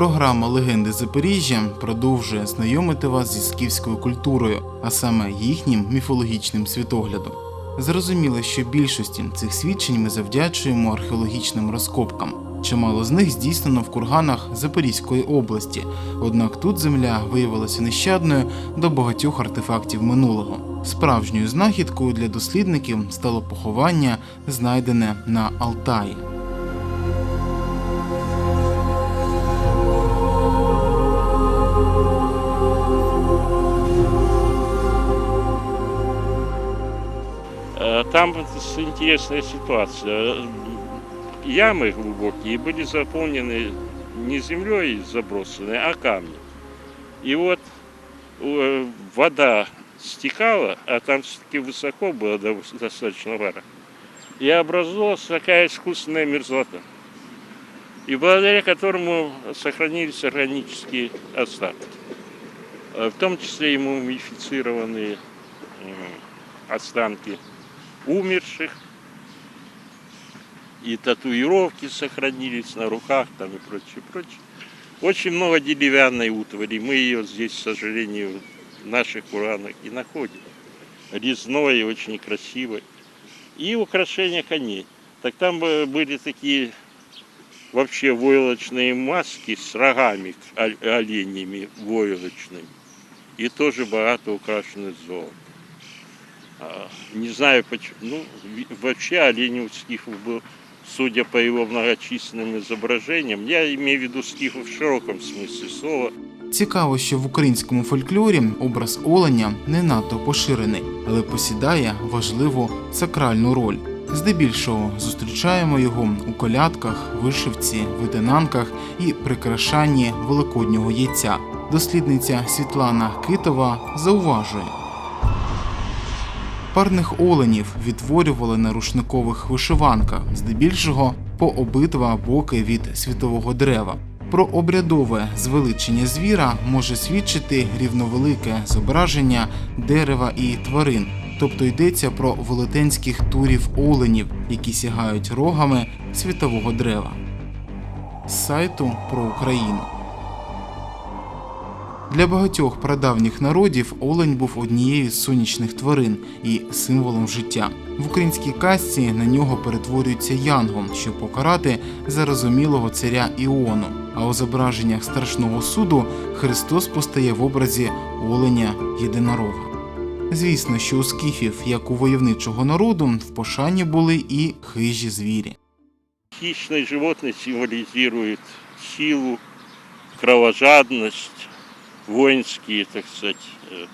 Програма Легенди Запоріжжя продовжує знайомити вас зі скіфською культурою, а саме їхнім міфологічним світоглядом. Зрозуміло, що більшості цих свідчень ми завдячуємо археологічним розкопкам. Чимало з них здійснено в курганах Запорізької області, однак тут земля виявилася нещадною до багатьох артефактів минулого. Справжньою знахідкою для дослідників стало поховання, знайдене на Алтаї. С- интересная ситуация. Ямы глубокие были заполнены не землей забросанной, а камнем. И вот э, вода стекала, а там все-таки высоко было достаточно вара. И образовалась такая искусственная мерзлота. И благодаря которому сохранились органические остатки. Э, В том числе и мумифицированные м, останки умерших, и татуировки сохранились на руках там и прочее, прочее. Очень много деревянной утвари. Мы ее здесь, к сожалению, в наших курганах и находим. Резной, очень красивой. И украшения коней. Так там бы были такие вообще войлочные маски с рогами оленями войлочными. И тоже богато украшены золотом. А, Не знаю почему. Ну, ви- вообще олень у скифов был, судя по его многочисленным изображениям, я имею в виду скифов в широком смысле слова, Цікаво, що в українському фольклорі образ оленя не надто поширений, але посідає важливу сакральну роль. Здебільшого зустрічаємо його у колядках, вишивці, видинанках і прикрашанні великоднього яйця. Дослідниця Світлана Китова зауважує. Парних оленів відтворювали на рушникових вишиванках, здебільшого по обидва боки від світового дерева. Про обрядове звеличення звіра може свідчити рівновелике зображення дерева і тварин, тобто йдеться про велетенських турів оленів, які сягають рогами світового дерева. З сайту про Україну. Для багатьох прадавніх народів олень був однією з сонячних тварин і символом життя. В українській казці на нього перетворюється янгом, щоб покарати зарозумілого царя Іону. А у зображеннях страшного суду Христос постає в образі оленя єдинорога. Звісно, що у скіфів, як у войовничого народу, в пошані були і хижі звірі. хищное животное символизирует силу, кровожадность, воинские, так сказать, э,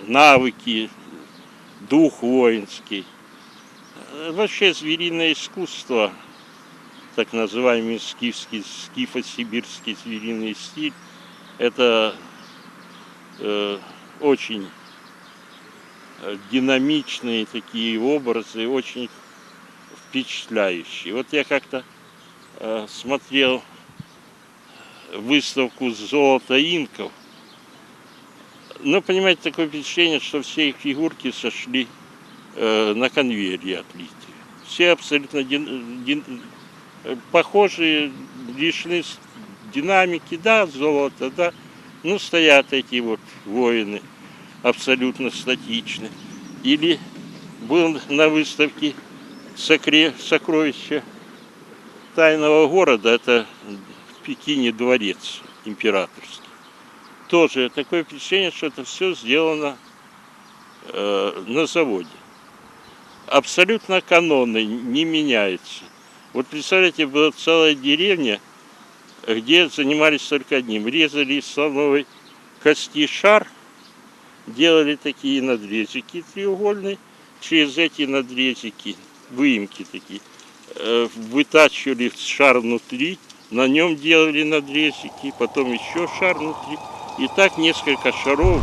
навыки, дух воинский. Э, Вообще звериное искусство, так называемый скифский, скифо-сибирский звериный стиль, это э, очень динамичные такие образы, очень впечатляющий. Вот я как-то э, смотрел выставку золота инков. Ну, понимаете, такое впечатление, что все их фигурки сошли э, на конвейере отлитые. Все абсолютно дин- дин- э, похожие, лишены динамики, да, золото, да. Ну, стоят эти вот воины абсолютно статичны. Или был на выставке сокре- сокровище тайного города, это Пекине дворец императорский. Тоже такое впечатление, что это все сделано э, на заводе. Абсолютно каноны, не меняется. Вот представляете, была целая деревня, где занимались только одним. Резали из слоновой кости шар, делали такие надрезики треугольные, через эти надрезики, выемки такие, э, вытачивали шар внутри, на нем делали надрезики, потом еще шар внутри. И так несколько шаров.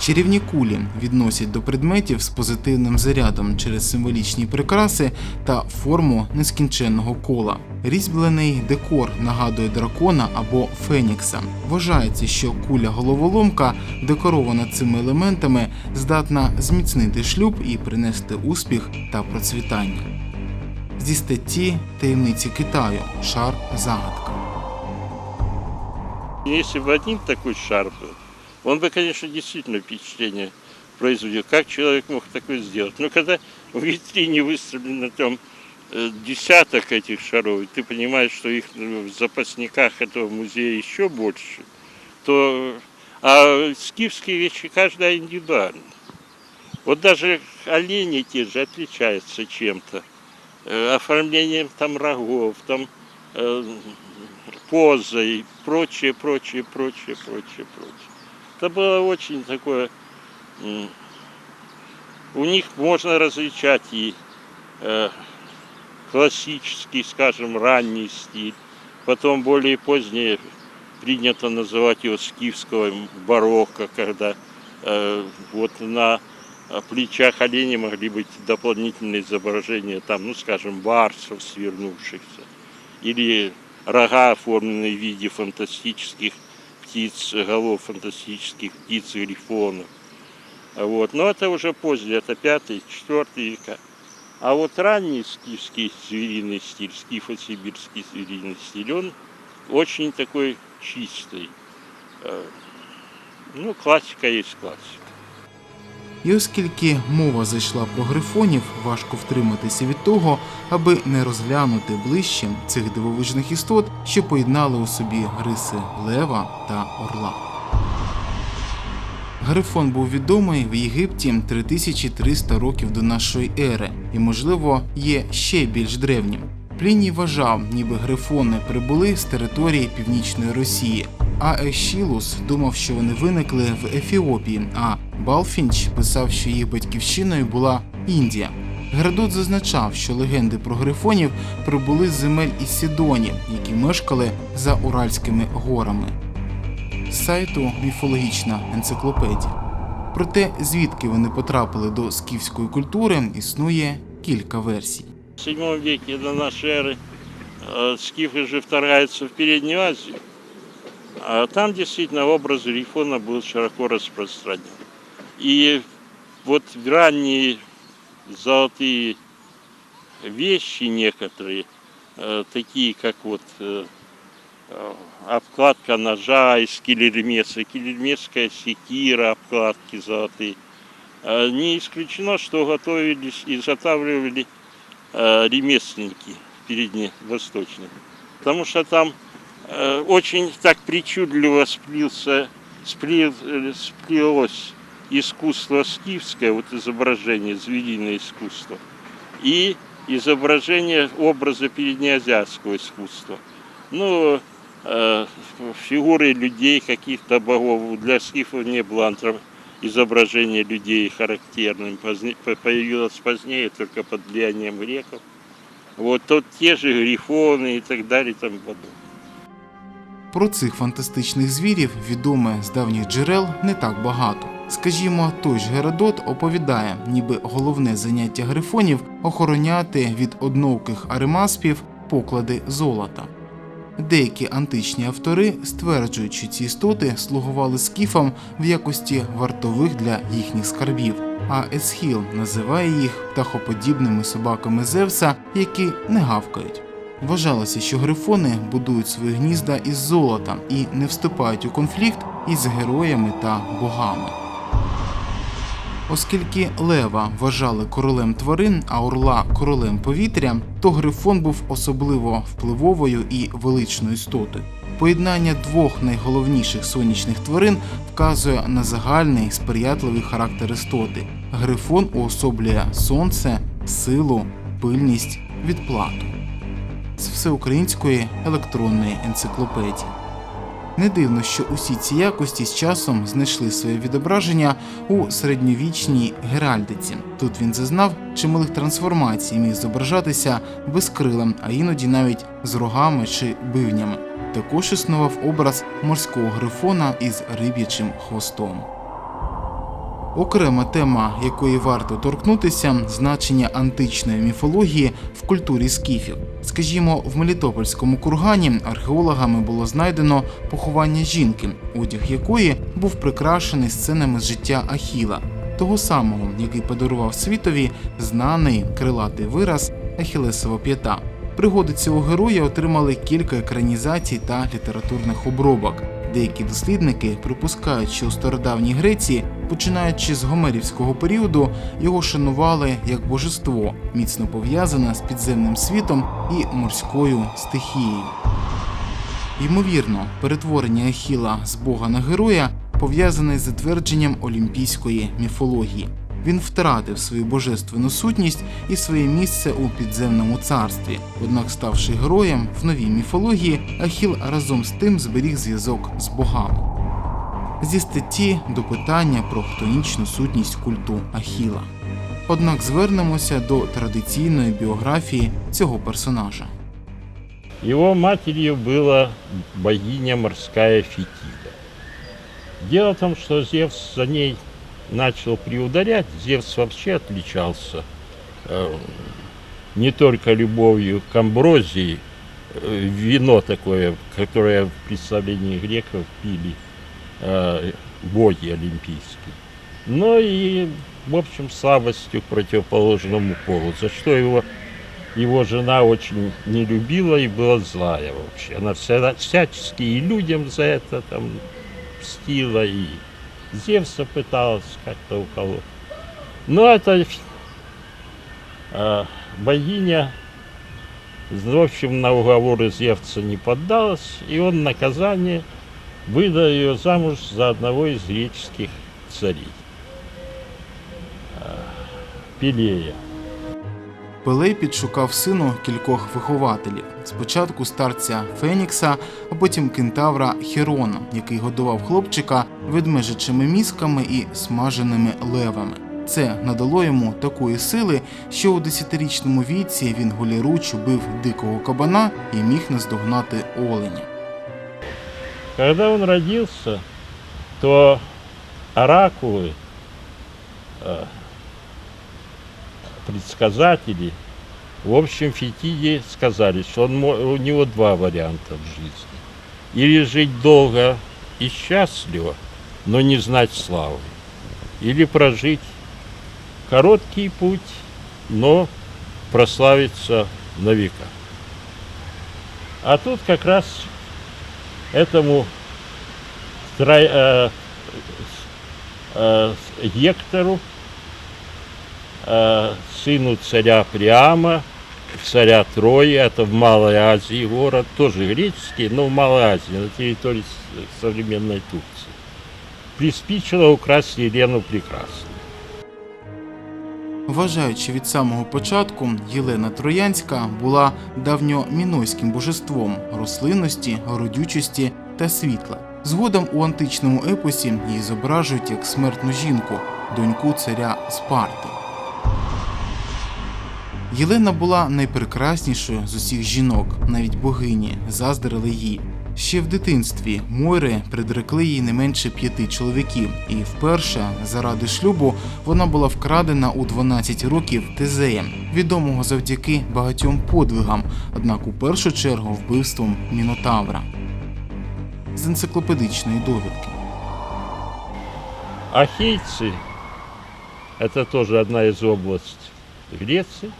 Чарівні кулі відносять до предметів з позитивним зарядом через символічні прикраси та форму нескінченного кола. Різьблений декор нагадує дракона або фенікса. Вважається, що куля головоломка, декорована цими елементами, здатна зміцнити шлюб і принести успіх та процвітання Зі статті таємниці Китаю шар загадка. Если бы один такой шар был, он бы, конечно, действительно впечатление производил. Как человек мог такое сделать? Но когда в витрине выставлено там э, десяток этих шаров, и ты понимаешь, что их э, в запасниках этого музея еще больше, то а скифские вещи каждая индивидуальна. Вот даже олени те же отличаются чем-то. Э, Оформлением там рогов, там э, позой, прочее, прочее, прочее, прочее, прочее. Это было очень такое... У них можно различать и э, классический, скажем, ранний стиль, потом более позднее принято называть его скифского барокко, когда вот на плечах оленей могли быть дополнительные изображения, там, ну, скажем, барсов свернувшихся, или рога, оформленные в виде фантастических птиц, голов фантастических птиц, грифонов. Вот. Но это уже позднее, это пятый, четвертый века. А вот ранний скифский звериный стиль, скифо-сибирский звериный стиль, он очень такой чистый. Э, Ну, классика есть классика. І оскільки мова зайшла про грифонів, важко втриматися від того, аби не розглянути ближче цих дивовижних істот, що поєднали у собі риси лева та орла. Грифон був відомий в Єгипті 3300 років до нашої ери і, можливо, є ще більш древнім. Пліній вважав, ніби грифони прибули з території північної Росії, а Ешілус думав, що вони виникли в Ефіопії, а Балфінч писав, що їх батьківщиною була Індія. Геродот зазначав, що легенди про грифонів прибули з земель із Сідоні, які мешкали за Уральськими горами. Сайту Міфологічна енциклопедія. Про те, звідки вони потрапили до скіфської культури, існує кілька версій. В 7 веке до нашей эры э, скифы же вторгаются в Переднюю Азию. А там действительно образ грифона был широко распространен. И вот ранние золотые вещи некоторые, э, такие как вот э, обкладка ножа из килермеса, килермесская секира, обкладки золотые, не исключено, что готовились, изготавливали э, ремесленники передневосточные. Потому что там э, очень так причудливо сплился, э, сплелось искусство скифское, вот изображение, звериное искусство, и изображение образа переднеазиатского искусства. Ну, э, фигуры людей, каких-то богов. Для скифов не было антроп- изображения людей характерным. Появилось позднее, только под влиянием греков. Вот тут те же грифоны и так далее и тому подобное. Про цих фантастичних звірів відоме з давніх джерел не так багато. Скажімо, той ж Геродот оповідає, ніби головне заняття грифонів охороняти від одновких аримаспів поклади золота. Деякі античні автори стверджують, що ці істоти слугували скіфам в якості вартових для їхніх скарбів. А Есхіл називає їх птахоподібними собаками Зевса, які не гавкають. Вважалося, що грифони будують свої гнізда із золота і не вступають у конфлікт із героями та богами. Оскільки лева вважали королем тварин, а орла королем повітря, то грифон був особливо впливовою і величною істотою. Поєднання двох найголовніших сонячних тварин вказує на загальний сприятливий характер істоти. Грифон уособлює сонце, силу, пильність, відплату з всеукраїнської електронної енциклопедії. Не дивно, що усі ці якості з часом знайшли своє відображення у середньовічній геральдиці. Тут він зазнав чималих трансформацій, міг зображатися безкрилим, а іноді навіть з рогами чи бивнями. Також існував образ морського грифона із риб'ячим хвостом. Окрема тема, якої варто торкнутися, значення античної міфології в культурі скіфів. Скажімо, в Мелітопольському кургані археологами було знайдено поховання жінки, одяг якої був прикрашений сценами з життя Ахіла, того самого, який подарував світові знаний крилатий вираз Ахілесова п'ята. Пригоди цього героя отримали кілька екранізацій та літературних обробок. Деякі дослідники припускають, що у стародавній Греції, починаючи з гомерівського періоду, його шанували як божество, міцно пов'язане з підземним світом і морською стихією. Ймовірно, перетворення Ахіла з бога на героя пов'язане з затвердженням олімпійської міфології. Він втратив свою божественну сутність і своє місце у підземному царстві. Однак, ставши героєм в новій міфології, Ахіл разом з тим зберіг зв'язок з богами. Зі статті до питання про хтонічну сутність культу Ахіла. Однак звернемося до традиційної біографії цього персонажа. Его матерью была богиня морская Фетида. Дело в том, что Зевс за ней начал приударять. Зевс вообще отличался э, не только любовью к амброзии, э, вино такое, которое в представлении греков пили э, боги олимпийские, но и, в общем, слабостью к противоположному полу, за что его его жена очень не любила и была злая вообще. Она вся, всячески и людям за это там мстила, и Зевса пыталась как-то уколоть. Но эта э, богиня, в общем, на уговоры Зевса не поддалась, и он наказание выдал ее замуж за одного из греческих царей. Э, Пелея. Пелей підшукав сину кількох вихователів: спочатку старця Фенікса, а потім кентавра Херона, який годував хлопчика ведмежичими мізками і смаженими левами. Це надало йому такої сили, що у десятирічному віці він голіруч убив дикого кабана і міг наздогнати оленя. Когда он родился, то оракулы, э, предсказатели, в общем, Фетиде сказали, что он, у него два варианта в жизни. Или жить долго и счастливо, но не знать славы. Или прожить короткий путь, но прославиться на века. А тут как раз этому э, э, сыну царя Приама, царя Трои, это в Малой Азии город, тоже греческий, но в Малой Азии, на территории современной Турции. Приспичило украсть Елену Прекрасную. Вважаючи від самого початку, Єлена Троянська була давньомінойським божеством рослинності, родючості та світла. Згодом у античному епосі її зображують як смертну жінку, доньку царя Спарти. Єлена була найпрекраснішою з усіх жінок, навіть богині заздрили їй. Ще в дитинстві Мойри предрекли їй не менше п'яти чоловіків, і вперше заради шлюбу вона була вкрадена у 12 років Тезеєм, відомого завдяки багатьом подвигам, однак у першу чергу вбивством Мінотавра. З енциклопедичної довідки. Ахейцы – это тоже одна из областей Греции,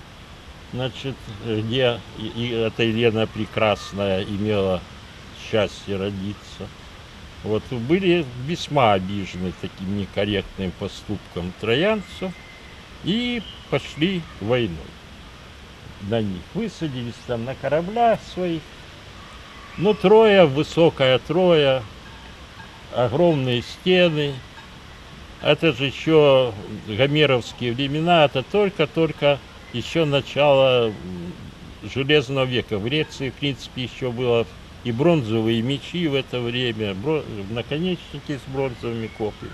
значит, где и- эта Елена Прекрасная имела счастье родиться. Вот были весьма обижены таким некорректным поступком троянцев и пошли войной. На них высадились там на кораблях своих. Ну, Троя, высокая Троя, огромные стены, это же еще гомеровские времена, это только-только еще начало Железного века. В Греции, в принципе, еще было и бронзовые мечи в это время, наконечники с бронзовыми копьями.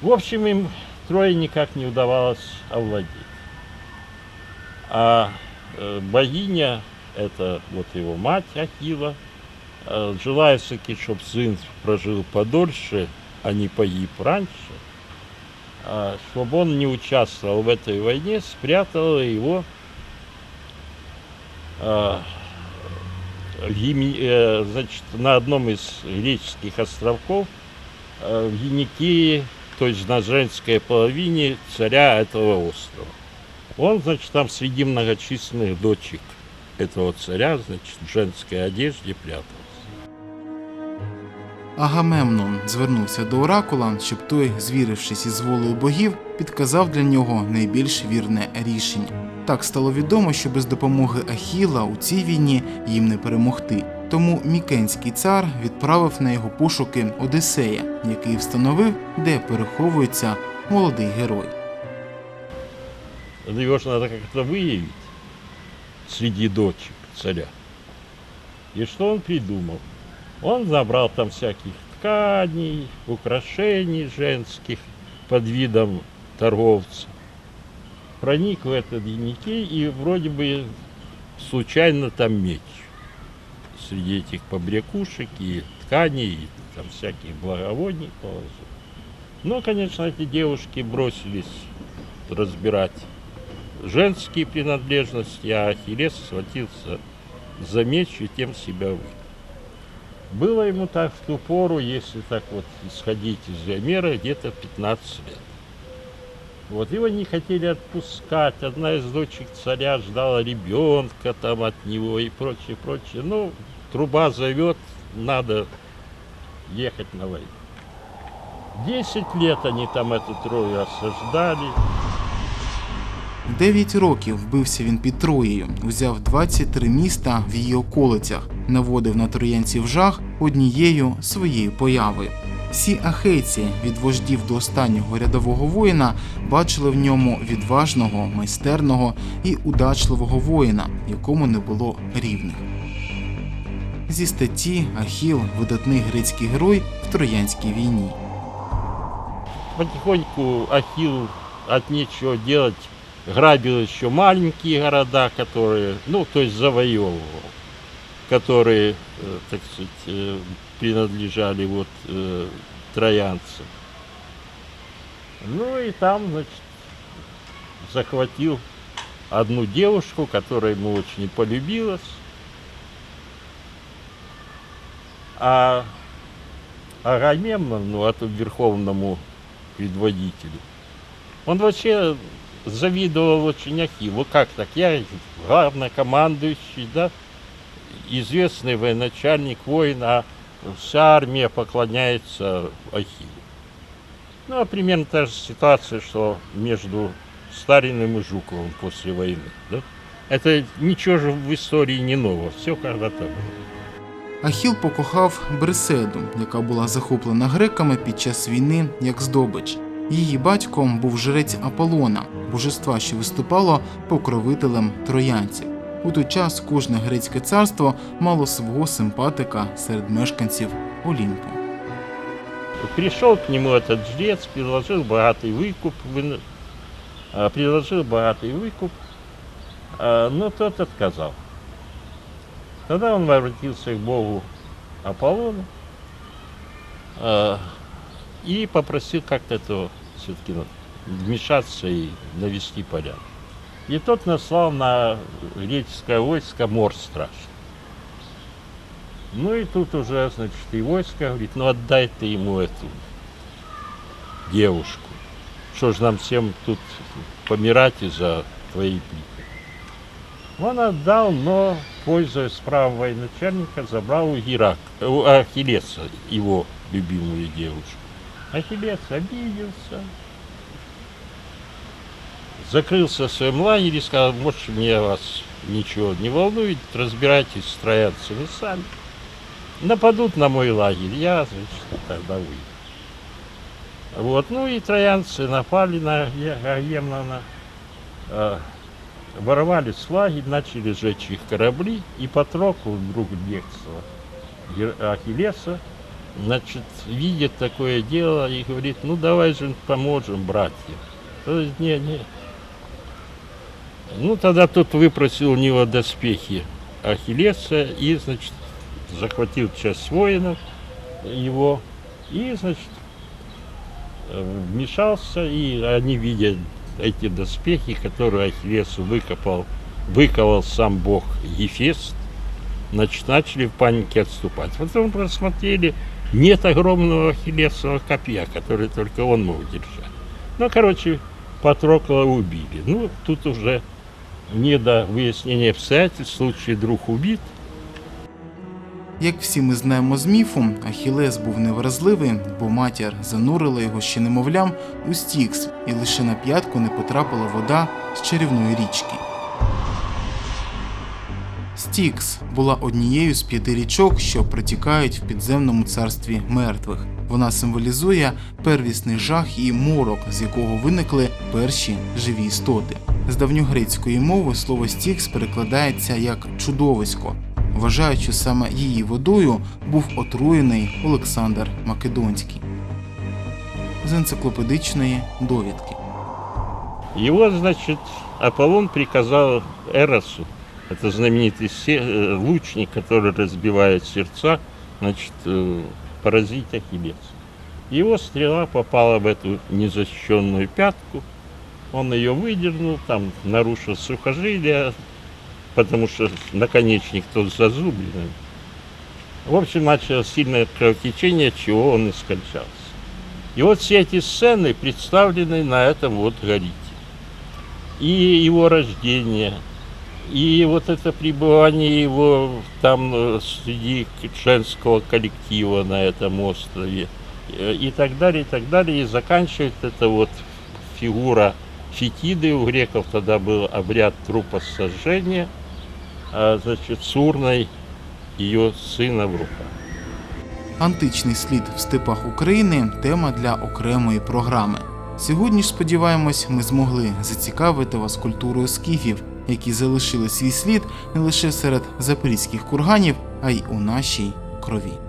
В общем, им трое никак не удавалось овладеть. А э, богиня, это вот его мать Ахила, э, желая все-таки, чтобы сын прожил подольше, а не погиб раньше, а, чтобы он не участвовал в этой войне, спрятала его а, э, значит, на одном из греческих островков э, в Еникии, то есть на женской половине царя этого острова. Он, значит, там среди многочисленных дочек этого царя, значит, в женской одежде прятался. Агамемнон звернувся до оракула, щоб той, звірившись із волею богів, підказав для нього найбільш вірне рішення. Так стало відомо, що без допомоги Ахіла у цій війні їм не перемогти. Тому мікенський цар відправив на його пошуки Одисея, який встановив, де переховується молодий герой. Его же надо как-то выявить среди дочек царя. И что он придумал? Он забрал там всяких тканей, украшений женских под видом торговца. Проник в этот Еникей и вроде бы случайно там меч. Среди этих побрякушек и тканей, и там всяких благовоний положил. Ну, конечно, эти девушки бросились разбирать женские принадлежности, а Ахиллес схватился за меч и тем себя выбил. Было ему так в ту пору, если так вот исходить из замера, где-то 15 лет. Вот его не хотели отпускать. Одна из дочек царя ждала ребенка там от него и прочее, прочее. Ну, труба зовет, надо ехать на войну. Десять лет они там эту трою осаждали. Дев'ять років бився він під Троєю, узяв 23 міста в її околицях, наводив на троянців жах однією своєю появою. Всі ахейці від вождів до останнього рядового воїна бачили в ньому відважного, майстерного і удачливого воїна, якому не було рівних. Зі статті Ахіл видатний грецький герой в Троянській війні. Потихоньку Ахилл от нечего делать грабил еще маленькие города, которые, ну, то есть которые, э, так сказать, э, принадлежали вот э, троянцам. Ну и там, значит, захватил одну девушку, которая ему очень полюбилась. А Агамемнон, ну, этому верховному предводителю, он вообще завидовал очень Ахиллу. Как так? Я главнокомандующий, да, известный военачальник, воин, а вся армия поклоняется Ахиллу. Ну, а примерно та же ситуация, что между Сталиным и Жуковым после войны, да? Это ничего же в истории не нового, все когда-то было. Ахіл покохав Бриседу, яка була захоплена греками під час війни як здобич. Її батьком був жрець Аполлона, божества, що виступало покровителем троянців. У той час кожне грецьке царство мало свого симпатика серед мешканців Олімпу. Пришел к нему этот жрец, предложил богатый выкуп, вын- а, предложил богатый выкуп, а, но тот отказал. Тогда он обратился к богу Аполлону а, и попросил как-то это все-таки вмешаться и навести порядок. И тот наслал на греческое войско мор страшный. Ну и тут уже, значит, и войско говорит, ну отдай ты ему эту девушку. Что ж нам всем тут помирать из-за твоей пики. Он отдал, но, пользуясь правом военачальника, забрал у, Герак... у Ахиллеса его любимую девушку. Ахиллес обиделся, закрылся в своем лагере и сказал, может, мне вас ничего не волнует, разбирайтесь с троянцами сами. Нападут на мой лагерь, я, значит, тогда выйду. Вот, ну и троянцы напали на Агемнона, э, ворвали с лагерь, начали сжечь их корабли, и Патрокл, друг Гер- Ахиллеса, значит, видит такое дело и говорит, ну давай же поможем, братья. То есть, не, не. Ну, тогда тот выпросил у него доспехи Ахиллеса и, значит, захватил часть воинов его и, значит, э, вмешался, и они видят эти доспехи, которые Ахиллесу выкопал, выковал сам бог Ефест, значит, начали в панике отступать. Потом просмотрели, нет огромного Ахиллесового копья, который только он мог держать. Ну, короче, Патрокла убили. Ну, тут уже не до выяснения обстоятельств, в случае друг убит, Як всі ми знаємо з міфу, Ахілес був невразливий, бо матір занурила його ще немовлям у стікс, і лише на п'ятку не потрапила вода з чарівної річки. Стікс була однією з п'яти річок, що протікають в підземному царстві мертвих. Вона символізує первісний жах і морок, з якого виникли перші живі істоти. З давньогрецької мови слово стікс перекладається як чудовисько, вважають, що саме її водою був отруєний Олександр Македонський. З енциклопедичної довідки. Его, значит, Аполлон приказал Эросу, это знаменитый се- э, лучник, который разбивает сердца, значит, э, поразить Ахиллес. Его стрела попала в эту незащищенную пятку, он ее выдернул, там нарушил сухожилие, потому что наконечник тот зазубренный. В общем, началось сильное кровотечение, от чего он и скончался. И вот все эти сцены представлены на этом вот горите и его рождение, и вот это пребывание его там э, среди женского коллектива на этом острове, э, и так далее, и так далее, и заканчивает это вот фигура Фетиды, у греков тогда был обряд трупосожжения, а, значит, с урной ее сына в руках. Античний слід в степах України тема для окремої програми. Сьогодні ж сподіваємось, ми змогли зацікавити вас культурою скіфів, які залишили свій слід не лише серед запорізьких курганів, а й у нашій крові.